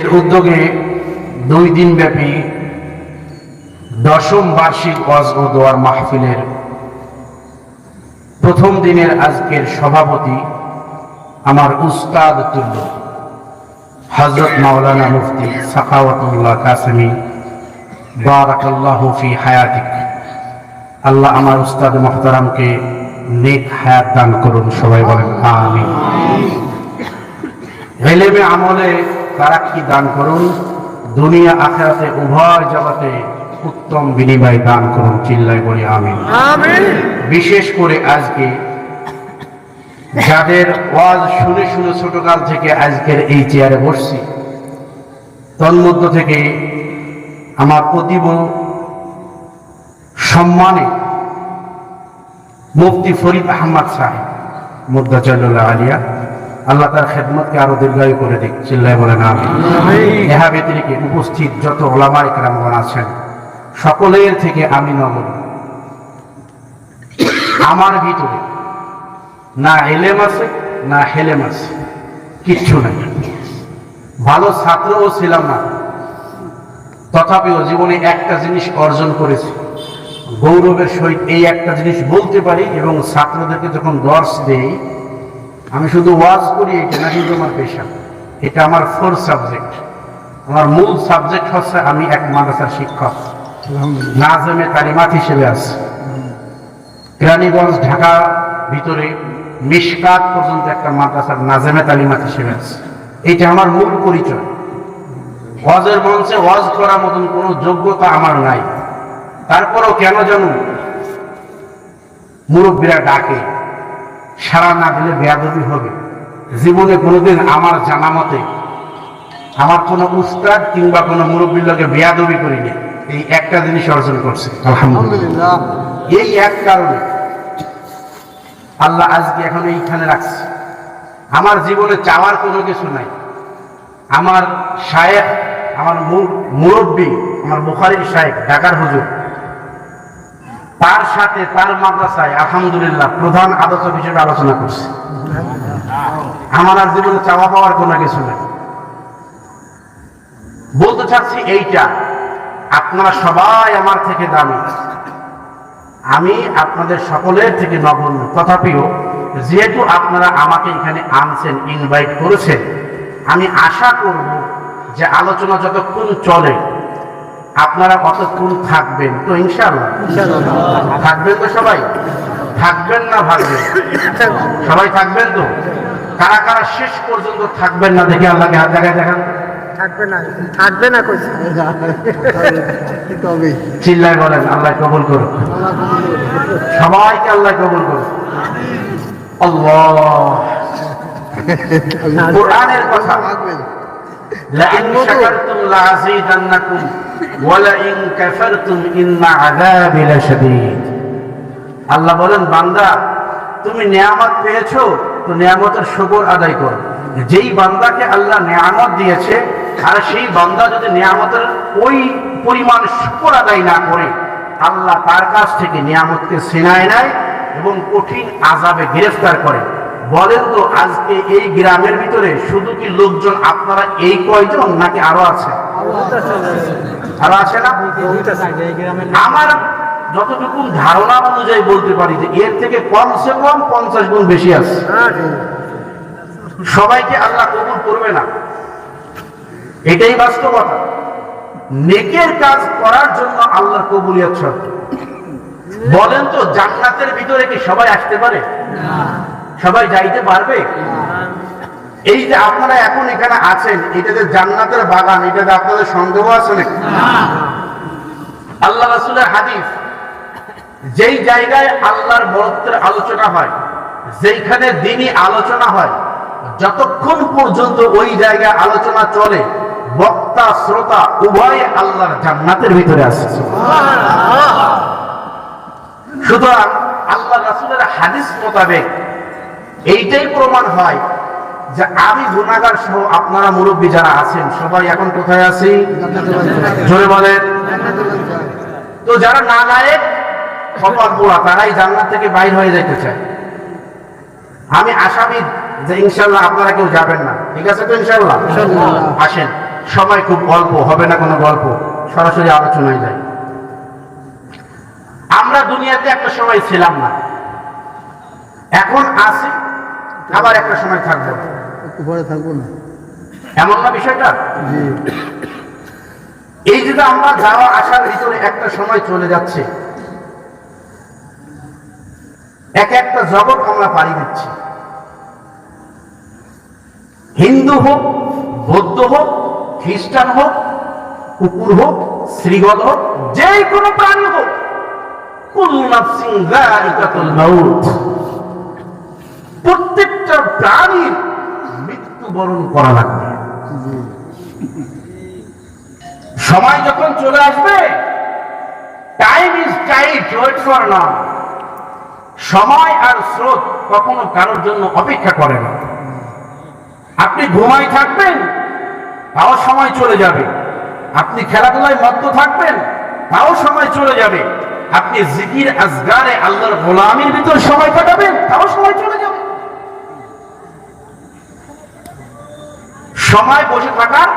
এর উদ্যোগে দুই দিন ব্যাপী দশম বার্ষিক ওয়াজ ও দোয়ার মাহফিলের প্রথম দিনের আজকের সভাপতি আমার উস্তাদ তুল্য হজরত মাওলানা মুফতি সাখাওয়াতুল্লাহ কাসেমি, বারাকাল্লাহু ফি হায়াতিক। আল্লাহ আমার উস্তাদ মোহতারামকে নেক হায়াত দান করুন, সবাই বলেন এলেমে আমলে তারাক্কি দান করুন। দুনিয়া আখেরাতে উভয় জগতে উত্তম বিনিময় দান করুন চিল্লাই বলি আমিন। বিশেষ করে আজকে যাদের ওয়াজ শুনে শুনে ছোটকাল থেকে আজকের এই চেয়ারে বসছি তন্মধ্য থেকে আমার অতীব সম্মানে মুফতি ফরিদ আহমদ সাহেব মুদ্দাচাল্লাহ আলিয়া আল্লাহ তার খেদমতকে আরও দীর্ঘায়ু করে দিক চিল্লায় বলেন আমি ইহা ব্যতিরিকে উপস্থিত যত ওলামা একরামগণ আছেন সকলের থেকে আমি নগর আমার ভিতরে না এলেম আছে না হেলেম আছে কিচ্ছু নাই। ভালো ছাত্রও ছিলাম না তথাপিও জীবনে একটা জিনিস অর্জন করেছি। গৌরবের সহিত এই একটা জিনিস বলতে পারি এবং ছাত্রদেরকে যখন দর্শ দেই আমি শুধু ওয়াজ করি এটা না কিন্তু আমার পেশা? এটা আমার ফোর সাবজেক্ট। আমার মূল সাবজেক্ট হচ্ছে আমি এক মাদ্রাসার শিক্ষক। নাজমে তালিমাত হিসেবে আছি। কেরানীগঞ্জ ঢাকা ভিতরে মিসকাত পর্যন্ত একটা মাদ্রাসার নাজেমে তালিমাত হিসেবে আছে। এটা আমার মূল পরিচয়। ওয়াজের মঞ্চে ওয়াজ করার মতন কোনো যোগ্যতা আমার নাই। তারপরও কেন জানুন মুরব্বীরা ডাকে। সারা না দিলে বেয়াদবি হবে। জীবনে কোনোদিন আমার জানা মতে আমার কোনো উস্তাদ কিংবা কোনো মুরব্বীর লোকে বেয়াদবি করিনি। এই একটা জিনিস অর্জন করছে। আলহামদুলিল্লাহ। এই এক কারণে আল্লাহ আজকে এখন এইখানে রাখছে। আমার জীবনে চাওয়ার কোনো কিছু নাই। আমার শায়েক আমার মুরব্বী, আমার বুখারির শায়েক ঢাকার হুজুর তার সাথে তার মাদ্রাসায় আলহামদুলিল্লাহ প্রধান আলোচক হিসেবে আলোচনা করছে। আমার আর জীবনে চাওয়া পাওয়ার কোনো কিছু নেই। বলতে চাচ্ছি এইটা, আপনারা সবাই আমার থেকে দামি। আমি আপনাদের সকলের থেকে নগণ্য। তথাপিও যেহেতু আপনারা আমাকে এখানে আনছেন ইনভাইট করেছেন, আমি আশা করব যে আলোচনা যতক্ষণ চলে আপনারা কতক্ষণ থাকবেন? তো ইনশাআল্লাহ। থাকবেন তো সবাই? থাকবেন না ভাববেন সবাই থাকবেন তো? কারা কারা শেষ পর্যন্ত থাকবেন না দেখে আল্লাহকে হাত জায়গায় দেখান। থাকবে না থাকবে না কইছে তবে চিল্লায় বলেন আল্লাহ কবুল করুন সবাইকে আল্লাহ কবুল করুন আল্লাহ। কোরআনের কথা আল্লাহ বলেন বান্দা তুমি নিয়ামত পেয়েছ তো নিয়ামতের শুকর আদায় করো। যেই বান্দাকে আল্লাহ নিয়ামত দিয়েছে আর সেই বান্দা যদি নিয়ামতের ওই পরিমাণ শুকর আদায় না করে আল্লাহ তার কাছ থেকে নিয়ামতকে সিনায় নেয় এবং কঠিন আজাবে গ্রেফতার করে। বলেন তো, আজকে এই গ্রামের ভিতরে শুধু কি লোকজন আপনারা এই কয়জন নাকি আরও আছে? আরও আছে না? আমার যতটুকু ধারণা অনুযায়ী বলতে পারি যে এর থেকে কমসে কম পঞ্চাশ গুণ বেশি আছে। সবাইকে আল্লাহ কবুল করবে না। এটাই বাস্তবতা। নেকের কাজ করার জন্য আল্লাহ কবুলিয়ত শর্ত। বলেন তো, জান্নাতের ভিতরে কি সবাই আসতে পারে? সবাই যাইতে পারবে? এই যে আপনারা এখন এখানে আছেন, এটা যে জান্নাতের বাগান এটাতে আপনাদের সন্দেহ আছে নাকি? আল্লাহ রাসুলের হাদিস, যেই জায়গায় আল্লাহর বরত্বের আলোচনা হয়, যেইখানে দিনই আলোচনা হয়, যতক্ষণ পর্যন্ত ওই জায়গায় আলোচনা চলে, বক্তা, শ্রোতা উভয় আল্লাহর জান্নাতের ভিতরে আসছে সুতরাং আল্লাহ রাসুলের হাদিস মোতাবেক এইটাই প্রমাণ হয় যে আমি গুণাগার সহ আপনারা মুরব্বী যারা আছেন সবাই এখন কোথায় আছি? জোরে বলেন। তো যারা না লায়ক কপাল পোড়া তারাই জান্নাত থেকে বাইর হয়ে যেতে চায়। আমি আশাবিদ যে ইনশাল্লাহ আপনারা কেউ যাবেন না। ঠিক আছে তো ইনশাল্লাহ? আসেন। সবাই খুব গল্প হবে না কোনো গল্প। সরাসরি আলোচনায় যায় আমরা দুনিয়াতে একটা সময় ছিলাম না। এখন আছি আবার একটা সময় থাকব। একটু পরে থাকব না? এমন না বিষয়টা? এই যে আমরা যাওয়া আসার ভিতরে একটা সময় চলে যাচ্ছে। এক একটা জগৎ আমরা পাড়ি দিচ্ছি। হিন্দু হোক বৌদ্ধ হোক খ্রিস্টান হোক কুকুর হোক শ্রীগল হোক যে কোনো প্রাণী হোক কুল্লু মৃত্যুবরণ করা লাগবে। সময় যখন চলে আসবে time is tight wait for না সময় আর স্রোত কখনো কারোর জন্য অপেক্ষা করে না। আপনি ঘুমাই থাকবেন, তাও সময় চলে যাবে। আপনি খেলাধুলায় মত্ত থাকবেন, তাও সময় চলে যাবে। আপনি জিকির আজগারে আল্লাহর গোলামির ভিতর সময় কাটাবেন, তাও সময় চলে যাবে। সময় বসে থাকার